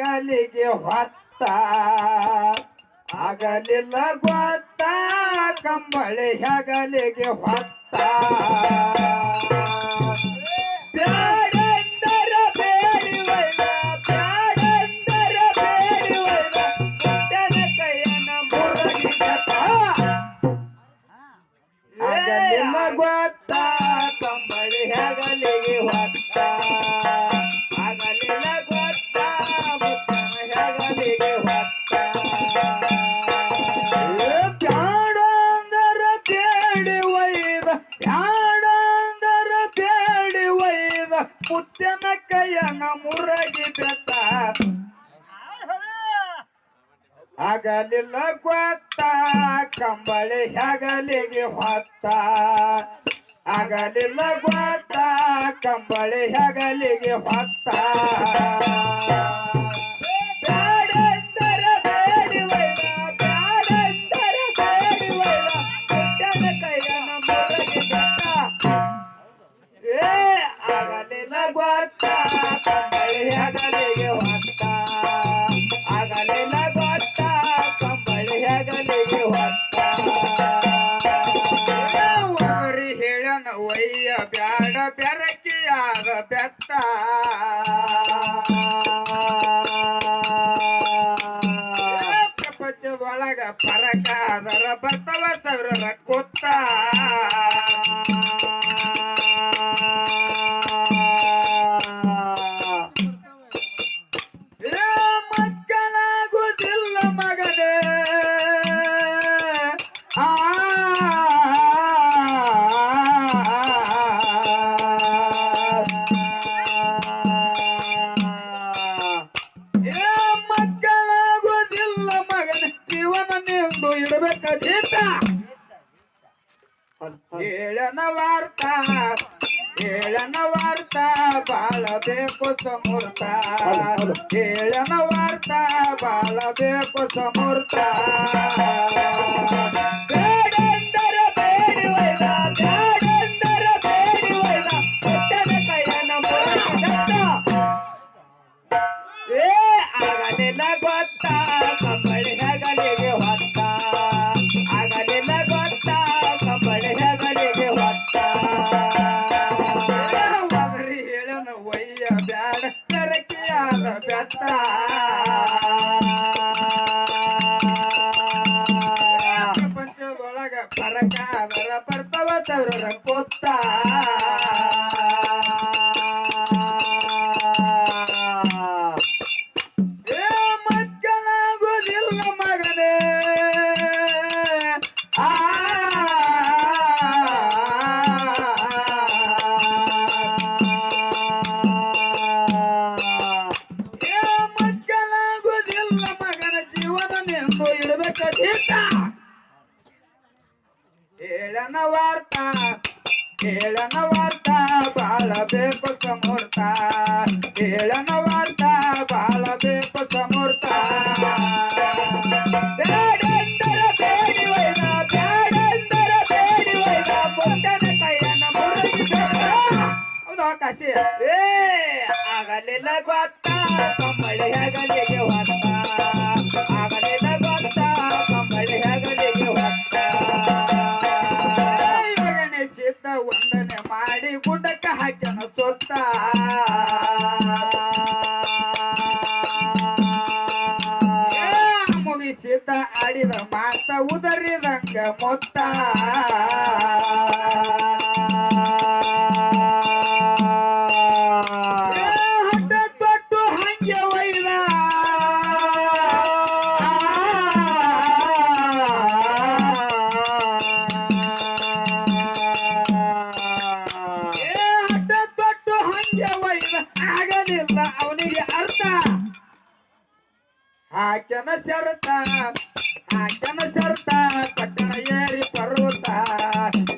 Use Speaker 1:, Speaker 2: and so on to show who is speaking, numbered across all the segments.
Speaker 1: ಹಗಲಿಗೆ ಹೊತ್ತ ಆಗಲಿಲ್ಲ ಗೊತ್ತ ಕಂಬಳಿ ಹಗಲಿಗೆ ಹೊತ್ತ. ಕಂಬಳಿ ಹಗಲಿಗೆ ಹೊತ್ತ. ಅಗಲಿಲ್ಲ ಗೊತ್ತ ಕಂಬಳಿ ಹಗಲಿಗೆ ಹೊತ್ತ. ಏ ಬೇಡಿ ಒಯ್ದ, ಹೇಳನ ವಾರ್ತ ಹೇಳನ ವಾರ್ತ ಬಾಳಬೇಕು ಸಮೂರ್ತ. ಹೇಳನ ವಾರ್ತ ಬಾಳಬೇಕು ಸಮೂರ್ತ. ಪ್ರಪಂಚದೊಳಗ ಪರಕಾದರ ಬರ್ತವ ಸಾವಿರ ಕೊತ್ತ ಏ ಮಕ್ಕಳಾಗುದಿಲ್ಲ ಮಗನೇ ಆ ಏ ಮಕ್ಕಳಾಗುದಿಲ್ಲ ಮಗನ ಜೀವನ ನಿಂದು ಇಡಬೇಕ ಹೇಳನ ವಾರ್ತ ಬಾಳಬೇಕು ಸಮೂರ್ತ. ಹೇಳನ ವಾರ್ತ ಸಮೂರ್ತ. ಪುಟ್ಟನ ಕೈಯನ್ನ ಮುರಿಗಿದತ್ತ. ಹೌದು ಕಾಶಿ ಏ, ಆಗಲಿಲ್ಲ ಗೊತ್ತ, ಕಂಬಳಿ ಹಗಲಿಗೆ ಹೊತ್ತ. ಆಗಲಿಲ್ಲ ಹಾಕ್ಯನ ಸೊತ್ತ ಮುಗಿಸಿದ್ದ ಆಡಿದ ಮಾತ ಉದರಿದಂಗ ಮೊತ್ತ. ಅರ್ಥ ಹಾಕ್ಯನ ಶರತ ಹಾಕ್ಯನ ಶರತ, ಪಟ್ಟಣ ಏರಿ ಪರ್ವತ.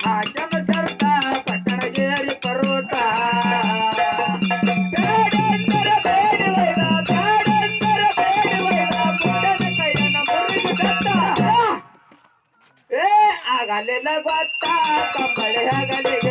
Speaker 1: ಹಾಕ್ಯನ ಶರತ, ಪಟ್ಟಣ ಏರಿ ಪರ್ವತ. ಏ ಗೊತ್ತ, ಕಂಬಳಿ ಹಗಲಿಗೆ.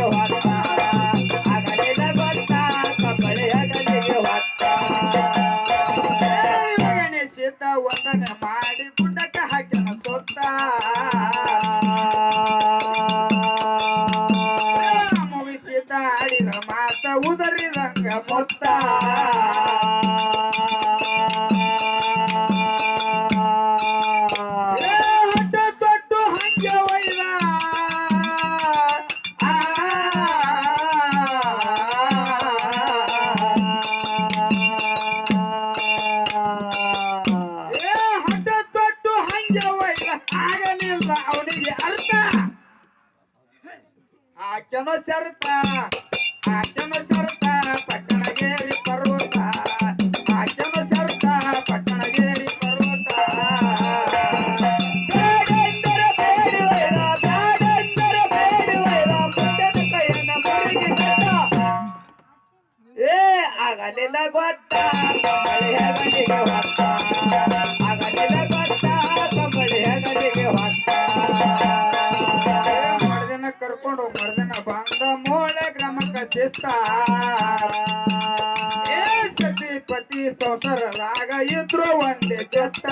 Speaker 1: ಏ ಸತಿಪತಿ ಸಂಸಾರದಾಗ ಇದ್ರು ಒಂದೇ ಜಟ್ಟ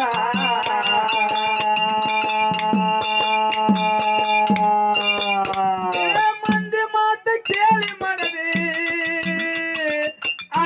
Speaker 1: ಮಂದಿ ಮಾತು ಕೇಳಿ ಆ.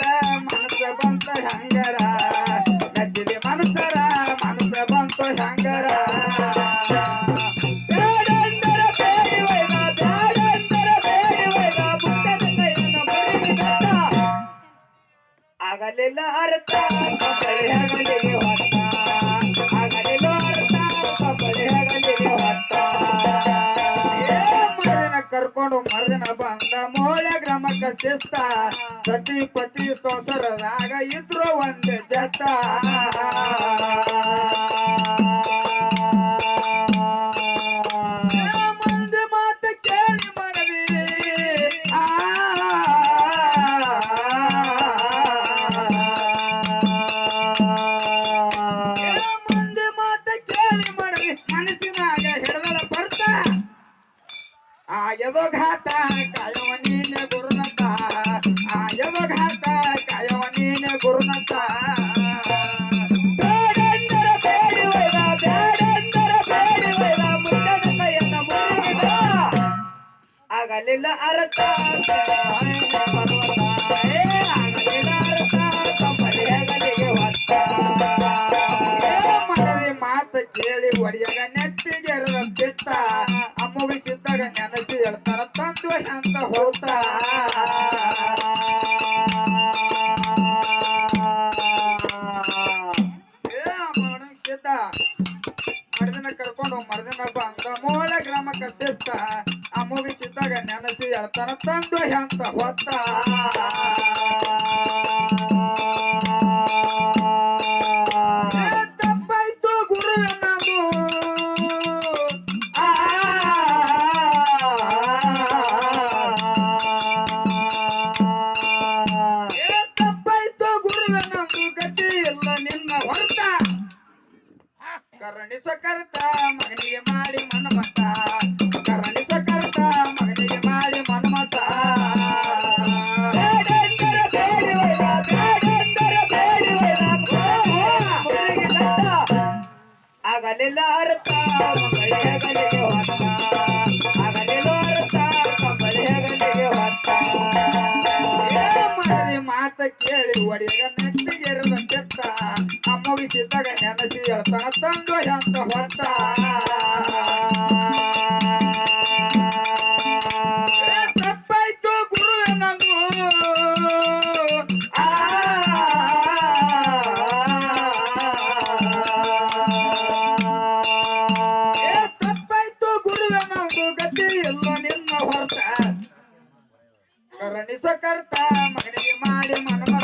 Speaker 1: ಗ್ರಾಮಕ್ಕ ಶಿಸ್ತ. ಸತಿ ಪತಿ ಸೊಸರದಾಗ ಇದ್ರು ಒಂದು ಜಟ್ಟ ಮಂದಿ ಕೇಳಿ ಆ ಮಂದಿ ಕೇಳಿ ಬರ್ತಾ. ಆ ಘಾತ ಕಾಯ दिल अरता ನೆನಸಿ ಹೇಳ್ತಾರ ತಂದು ಹೆಂತ ಹೊತ್ತ ಇಲ್ಲ ನಿನ್ನ ಕರುಣಿಸ ಕರ್ತ ಮಗನಿಗೆ ಮಾಡಿ ಮನಮಟ್ಟ ಮಾತ ಕೇಳಿ ಒಡೆಯ ನೆಟ್ಟಿಗೆರದ ಕೆತ್ತ ಅಮ್ಮವಿಸಿದಾಗ ನೆನಸಿ ಹೇಳ್ತಾನ ತಂದು ಅಂತ ಹೊರಟ ತಪ್ಪಾಯ್ತು ಗುರುವೆ ನಂದು ತಪ್ಪಾಯ್ತು ಗುರುವೆ ಗತಿ ಇಲ್ಲ ನಿನ್ನ ಹೊರತ ಕರುಣಿಸ ಕರ್ತ
Speaker 2: ಮಗನೇ மாடு மனமா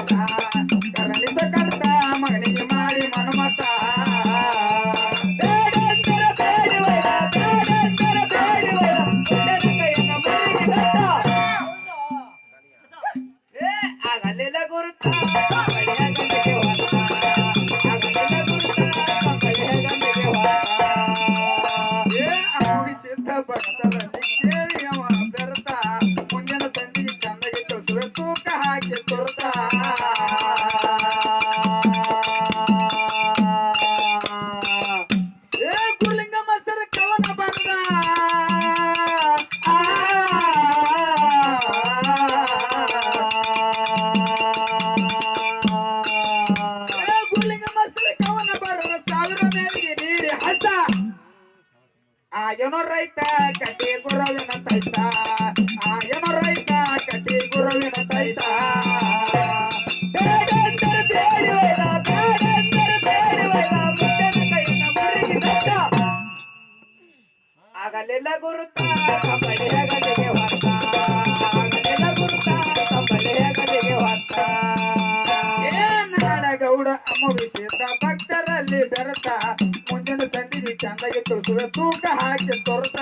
Speaker 2: ಆಗಲಿಲ್ಲ ಗುರುತ ಕಂಬಳಿ ಹೆಗಲಿಗೆ ಹೊತ್ತ ಆಗಲಿಲ್ಲ ಗುರುತ ಕಂಬಳಿ ಹೆಗಲಿಗೆ ಹೊತ್ತ
Speaker 1: ಏನಾಡ ಗೌಡ ಮುಗಿಸಿದ ಭಕ್ತರಲ್ಲಿ ಬೆರತ ಮುಂದಿನ ಸಂದಿಗೆ ಚಂದಾಗಿ ತುಳಿಸುವೆ ತೂಕ ಹಾಕಿ ತೊರತ.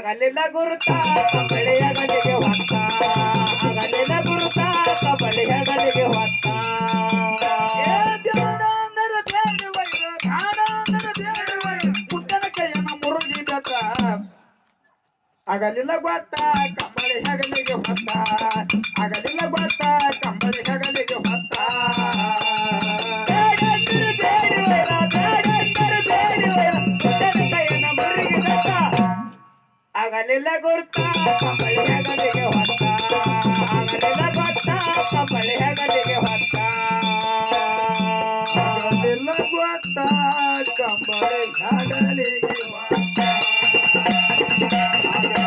Speaker 2: ಆಗಲಿಲ್ಲ ಗುರುತ ಕಂಬಳಿ ಹೆಗಲಿಗೆ ಹೊತ್ತ. ಆಗಲಿಲ್ಲ ಗುರುತ ಕಂಬಳಿ ಹೆಗಲಿಗೆ ಹೊತ್ತ.
Speaker 1: ಏ ಬ್ಯಾಡ ಅಂದರ ಬೇಡವಯ್ಯ, ಬ್ಯಾಡ ಅಂದರ ಬೇಡವಯ್ಯ, ಮುದ್ದನ ಕೈಯನ್ನ ಮುರುಗಿ ಬೆತ್ತ. ಆಗಲಿಲ್ಲ ಗೊತ್ತ ಕಂಬಳಿ ಹೆಗಲಿಗೆ ಹೊತ್ತ. ಆಗಲಿಲ್ಲ ಗೊತ್ತ ಕಂಬಳಿ ಹೆಗಲಿಗೆ ಹೊತ್ತ.
Speaker 2: ಆಗಲಿಲ್ಲ ಗುರುತ ಕಂಬಳಿ ಹೆಗಲಿಗೆ